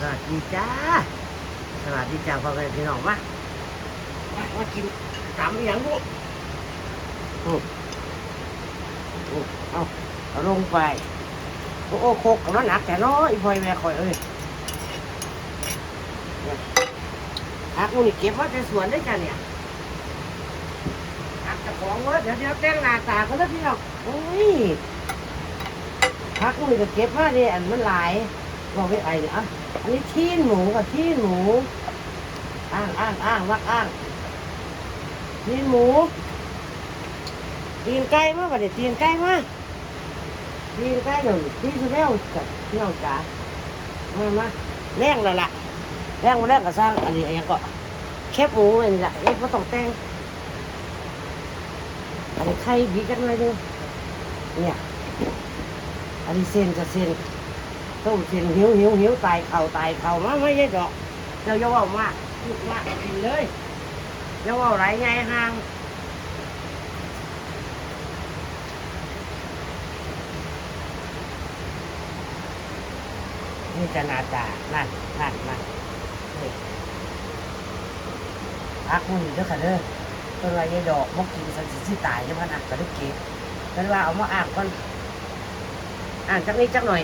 สวัสดีจ้า สวัสดีจ้าพ่อแม่พี่น้องมามามากินตำอย่างลูกโอ้โอ้เอาเอาลงไป โอ้โอ้โคกกับมันหนักแต่น้อยพ่อยแม่คอยเอ้ยพักมันนี่เก็บมาแต่สวนได้จ้ะเนี่ยผักจะของเว้ยเดี๋ยวเดี๋ยวแต่งหน้าตาก็แล้วพี่น้องโอ้ยผักมันนี่ก็เก็บมาเนี่ยอันมันหลายบอกไว้ไอ้เนี่ยอะ อันนี้ทีนหมูกับทีนหมู อ้างอ้างอ้างวักอ้างทีนหมูตีนไก่มาบัดเดี๋ยวตีนไก่มาตีนไก่เดี๋ยวตีนสุดแล้วกับน้องจ๋ามามาแรงแล้วล่ะแรงมาแรงก็สร้างอันนี้อันนี้ก็แคบหมูอันนี้ละเอ็ดไม่ต้องแต่งอันนี้ไข่บีกันเลยดูเนี่ยอันนี้เส้นกับเส้น ต้มเส้นหิวหิวหิวตายเข่าตายเข่ามาไม่ใช่ดอกเจ้าอย่าว่ามากพูดมากกินเลยอย่าเว่าไรไงห่างนี่จะนาตานั่นนั่นนั่นพักมือเด้อค่ะเด้อต้นไรยายดอกมกกินสันสิสตายยังพันอักกระดึกเก็บเป็นว่าเอามาอ่างก่อนอ่างจักนิดจักหน่อย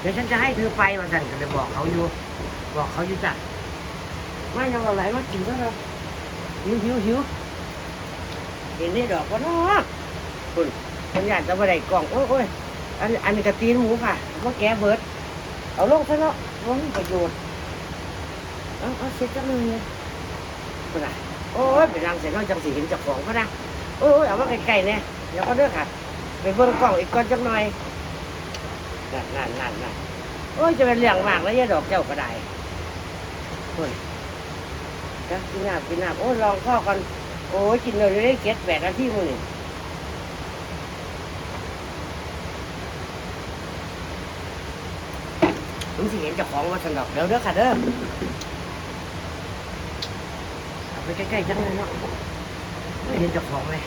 เดี๋ยวฉันจะให้เธอไปมาสั่นก็เลยบอกเขาอยู่ บอกเขาอยู่จ้ะไม่ยังอาไหลมากินก็เลยหิวหิวหิวเห็นได้ดอกก็นาะคุณคนอยากจะไปได้กล่องโอ้ยโอ้ยอันอันนี้กระตีนหมูค่ะว่าแกเบิร์ดเอาลงซะเนาะว่ามีประโยชน์เอาเอาเสร็จจังเลยคุณอะโอ้ยไปรังเสร็จแล้วจังสีเห็นจากของก็นะโอ้ยเอามาไกลๆเนี่ยเดี๋ยวก็เด้อค่ะไปเบิ่งกล่องอีกก่อนจังหน่อย นั่นนั่นนั่นนั่นโอ้ยจะเป็นเรื่องมากแล้วยายดอกเจ้าก็ได้คนนะกินน้ำกินน้ำโอ้ยลองข้อกันโอ้ยกินเลยได้เก็ดแปดนาทีมือนี่ผมสิเห็นเจ้าของว่าสนดอกเดี๋ยวเด้อค่ะเด้อเอาไปใกล้ๆจังเลยเนาะไม่เห็นเจ้าของเลย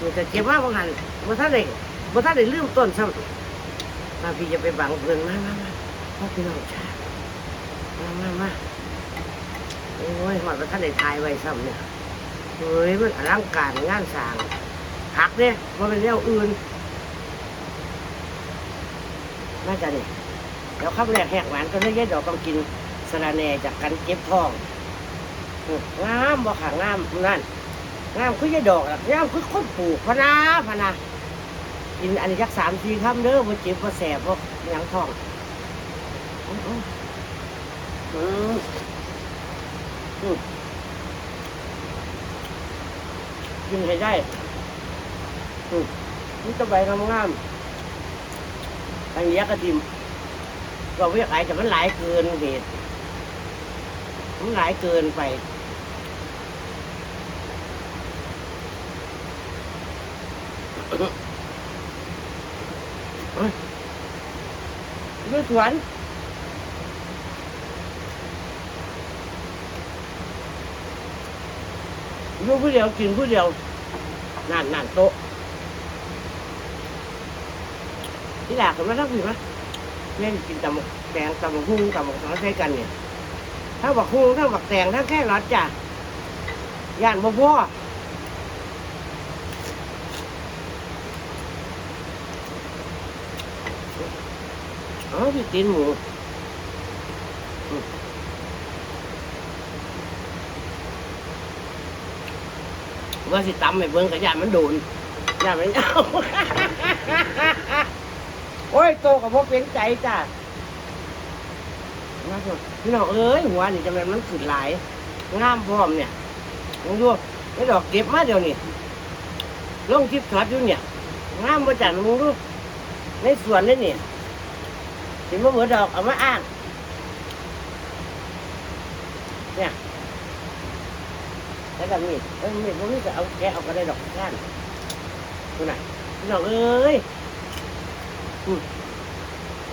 มันก็เก็บว่าบางหันบ่ท่านได้บ่ท่านได้ลืมต้นซ้ำมาพี่จะไปบังเพิ่นมามามาพ่อพี่น้องชามามามาโอ้ยหอดบ่ท่านได้ทายไว้ซ้ำเนี่ยเฮ้ยมันอลังการงานสร้างหักเนี่ยว่าเป็นเรื่องอื่นน่าจะเนี่ยเดี๋ยวข้าวแรกแหกหวานก็ได้ยายดอกต้องกินสะระแหน่จากกันเจ็บท้องงามบ่ค่ะงามนั่น งามคือยาดอกอะงามคือคนปลูกพะนาพะนากินอันนี้จักสามสี่คำเด้อบ่เจ็บบ่แสบบ่หยังท้องอืมอืมกินให้ได้อืมนี่ตะใบงามๆอันนี้กระทิมก็เวียกไอ้แต่มันหลายเกินเหตุมันหลายเกินไป ด้วยสวนอยู่ผู้เดียวกินผู้เดียวนั่นนั่นโต๊ะที่หลากกันมาทั้งผีมะแม่นกินตำแตงตำหุ่งตำสังใช้กันเนี่ยถ้าบักหุ่งถ้าบักแตงถ้าแค่รอดจ้ะย่านบ่พ่อ อ๋อพี่ตีนหมูว่าสิตำไม่เบิ่งกับยานมันโดนย่านมันเอาโอ้ยโตกับพวกเป็นใจจ้ะมาเถอะพี่น้องเอ้ยหัวนี่จะเป็นมันขึ้นหลายงามพร้อมเนี่ยลองดูไอ้ดอกเก็บมาเดี๋ยวนี้ลงทิพย์ถอดอยู่เนี่ยงามมาจากมึงดูในสวนนี่เนี่ย ถึงมาเหมือนดอกเอามาอ้างเนี่ยแล้วแบบนี้เออมีดพวกนี้จะเอาแกเอาก็ได้ดอกก้านดูหน่อยพี่น้องเอ้ย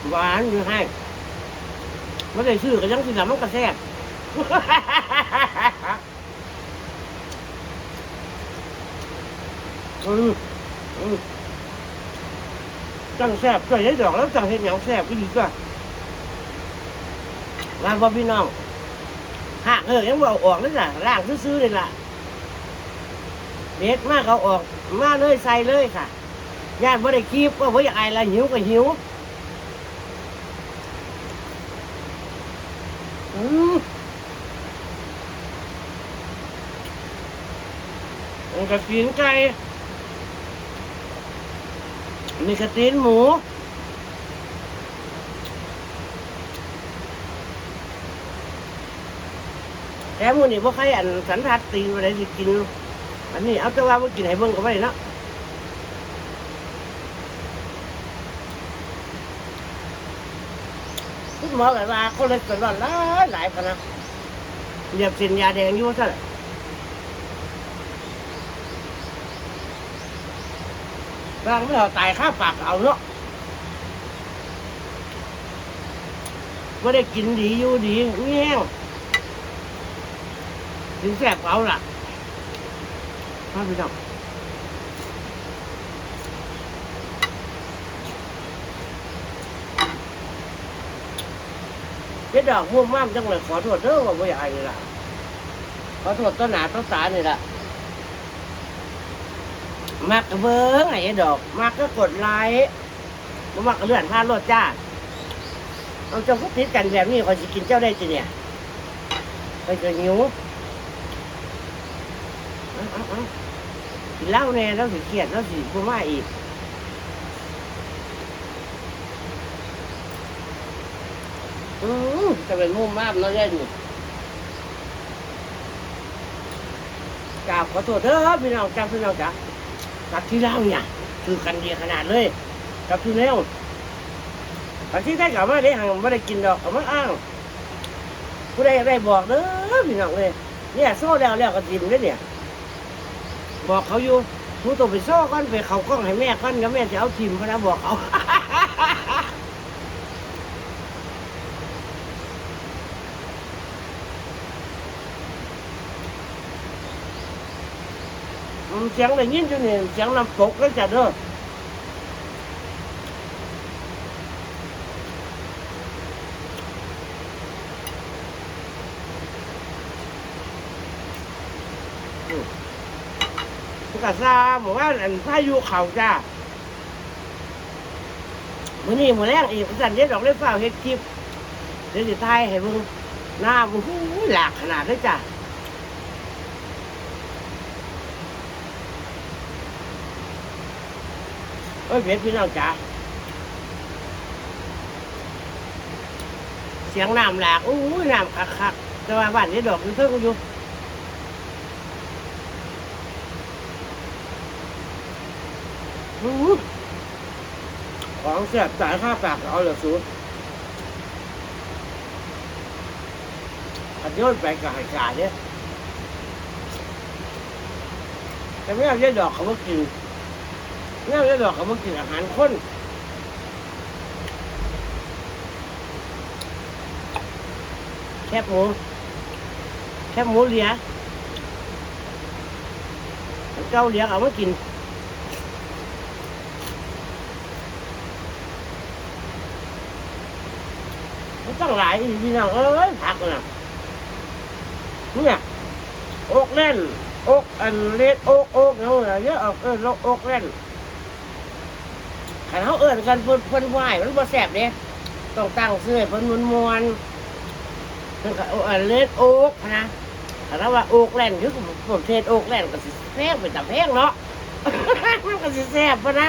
หวานอยู่ให้ไม่ได้ชื่อก็ยังสิลำมันกระแทกอืมอืม จังแซ่บจ่อยได้ดอกแล้วจังเห็นอย่างแซ่บก็ดีกว่ามาบ่พี่น้องหากเออยังบอกออกเลยจ้ะล่างซื้อๆเลยล่ะเด็ดมากเอาออกมาเลยใส่เลยค่ะญาติบ่ได้คีบก็บ่อยากอายละหิวก็หิวอืมมันก็กินไก่ นี่ก็ตีนหมูแถมมื้อนี้บ่ใครอันสันทัดตีนบ่ได้สิกิน อันนี้เอาแต่ว่าบ่กินให้เบิ่งก็บ่ได้เนาะคุณหมอก็ว่าคอเลสเตอรอลหลายหลายพะนะเรียบเส้นยาแดงอยู่ซั่นแหละ บางเมื่อตายข้าปากก็เอาเนาะบ่ได้กินดีอยู่ดีมีแห้งถึงแสบเอาล่ะมาพี่น้องเจ๊ดอกม่วงมากจังเลยขอโทษเด้อว่าไม่อยากนี่ล่ะขอโทษต้นหนาต้นตานี่ล่ะ มักกระเบิ้งไอ้ดอกมักก็กดไลค์บ่มักก็เลื่อนผ่านรถจ้าเอาเจ้าก็ติดกันแบบนี้คอยสิกินเจ้าได้จีเนี่ยไปจะหิวเอาเอาเอากินเหล้าแน่แล้วสิเครียดแล้วสิพูดมาอีกอืมจะเป็นมุ่มมากเนาะแย่ดูกราบขอโทษเด้อพี่น้องจ้าพี่น้องจ้า กับที่เล่าเนี่ย คือกันดีขนาดเลยกับที่แล้วกับที่ได้กลับมาได้ห่างไม่ได้กินดอกกับมาอ้างผู้ใดได้บอกเด้อพี่น้องเลยเนี่ยโซ่แล้วแล้วก็ดินเลยเนี่ย บอกเขาอยู่ผู้ต้องไปโซ่ก้อนไปเขากล้องให้แม่ก้อนแล้วแม่จะเอาทิมพนะบอกเขา เสียงได้ยินอยู่นี่เสียงน้ำตกแล้วจ้ะเด้ออืมกะซาหมู่ว่าอันพายุเขาจ้ามื้อนี้มื้อแรกอีกสั่นเย็ดดอกเล็บฟ้าวเฮ็ดคลิปเดี๋ยวสิถ่ายให้เบิ่งหน้าโอ้โหหลากขนาดเลยจ้ะ เอ้ยเพชรพี่น้องจ๋าเสียงน้ำหลากอู้น้ำคักคักแต่ว่าบ้านนี้ดอกอยู่เพิ่งอยู่อู้ของเสียบจ่ายค่าปากเอาเหลือสูงขัดโยนไปกับหายกาเนี่ยแต่ไม่เอาเยอะดอกเขาก็กิน เนี่ยแล้วดอกเขามากินอาหารข้นแคบหมูแคบหมูเหลียเจ้าเหลียเอามากินมันต้องหลายพี่น้องเอ้ยผักนะเนี่ยอกเล่นอกอันเล็ดอกอกเนาะเยอะออกเอออกเล่น ขันเขาเอิ้นกันเพิ่นเพิ่นไหวมันบ่แซ่บเด้ต้องตั้งชื่อเพิ่นมวนมวนเพิ่นก็เอาอันเลดโอ๊กนะถ้าว่าโอ๊กแล่นคือผมเทศโอ๊กแล่นก็สิแพงเป็นตาแพงเนาะมันก็สิแซ่บปะนะ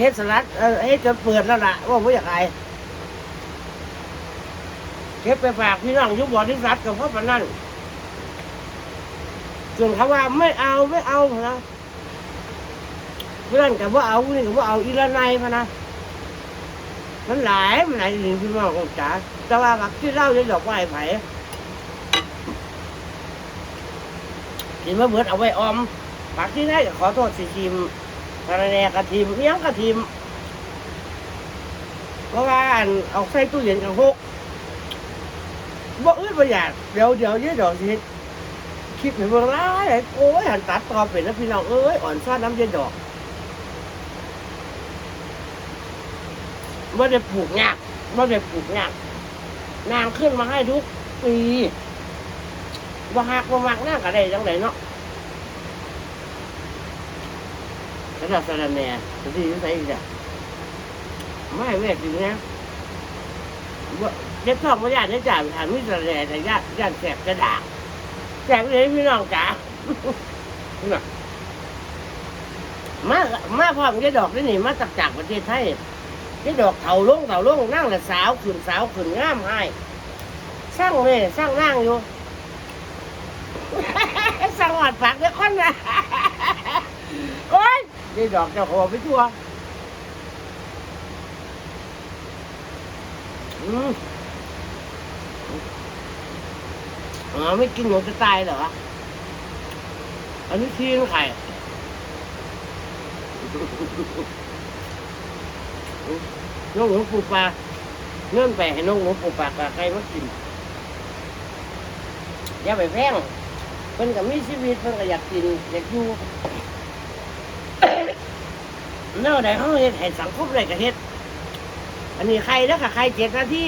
เฮ็ดสลัดเฮ็ดจนเปิดแล้วล่ะว่าบ่อยากอายเก็บไปฝากพี่น้องยุบบริษัทกับพ่อปนนั้นส่วนเขาว่าไม่เอาไม่เอานะ เพื่อนกับว่าเอานี่กับว่าเอาอีละไนพะนะมันหลายมันหลายสิ่งที่น้องของจ๋าแต่ว่าผักที่เล่าจะดอกไม้ไผ่กินมาเบิดเอาไว้ออมผักที่ได้ขอโทษสิทีมกระแนกระทีมเลี้ยงกระทีมเพราะว่านเอาใส่ตู้เย็นกับหกบ่อื้อบ่อยากเดี๋ยวเดี๋ยวเยอะดอกสิคลิปเห็นบ่ร้ายโอ้ยหันตัดต่อเป็นแล้วพี่น้องเอ้ยอ่อนซ่อนน้ำเย็นดอก ว่าได้ปลูกยากว่าได้ปลูกยากนางขึ้นมาให้ทุกปีว่าหักว่ามักน่าก็ได้จังไดเนาะแล้วก็สารแหน่จะดีจะใส่อีกอะไม่เวทจริงนะว่าเด็กทองมาญาติได้จ่ายถามมิสระแน่แต่ญาติญาติแสบกระดาษแสบเลยพี่น้องจ๋าน่ะมามาพร้อมยาดอกนี่นี่มาจากจากประเทศไทย ยายดอกเถาลงเถาลงนั่งละสาวขึ้นสาวขึ้นงามให้สร้างเลยสร้างนั่งอยู่สร้างหวัดปากเด็กคนนะโอ๊ยยายดอกเจะขอไปทั่วอืมอ๋อไม่กินหนูจะตายเหรออันนี้ทีนไข่ น้องหนูปูปลาเนื่อนไปให้น้องหนูปูปลาปลาไก่มากินอย่าไปแพงเพิ่นก็มีชีวิตเพิ่นก็อยากกินอยากอยู่เน่าใดเขาเฮ็ดให้สังคมได้ก็เฮ็ด อันนี้ใครแล้วค่ะใครเจ็ดนาที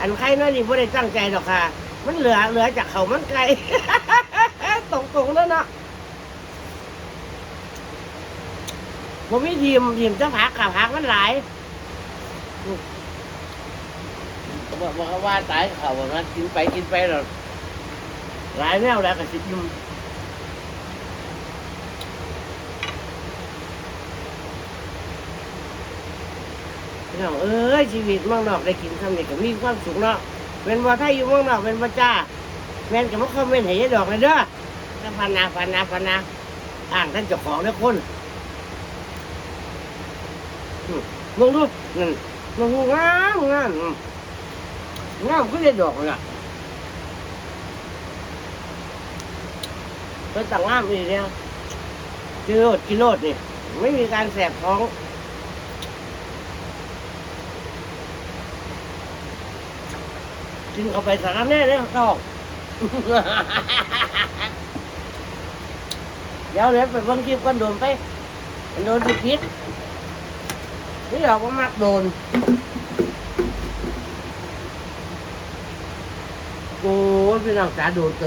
อันใครน้อยนี่บ่ได้ตั้งใจหรอกค่ะ มันเหลือเหลือจากเขามันไกลตรงๆแล้วเนาะผมมีทีมทีมจ้าพักค่ะพักมันหลาย บอกบอกว่าตายเขาบอกว่ากินไปกินไปหรอหลายแนวแล้วก็สิยุ่มพี่น้องเอ้ยชีวิตเมืองนอกได้กินคำนี้ก็มีความสุขเนาะเป็นว่าถ้าอยู่เมืองนอกเป็นว่าจ้าแม่นกับมาคอมเมนต์ให้ยายดอกเลยเด้อถ้าพันนาพันนาพันนาอ่างท่านเจ้าของเด้อคนลงดูนั่น ลงงามงามงามก็ได้ดอกเลยอะเป็นต่างงามอีกแล้วกิโลดกิโลดนี่ไม่มีการแสบท้องกินเข้าไปสารแน่เลยก็เดี๋ยวเดี๋ยวไปเบิ่งคลิปกันโดนไป โดนสิพิษ นี่เราก็มักโดนโอ้ยพี่น้องจ๋าโดนเ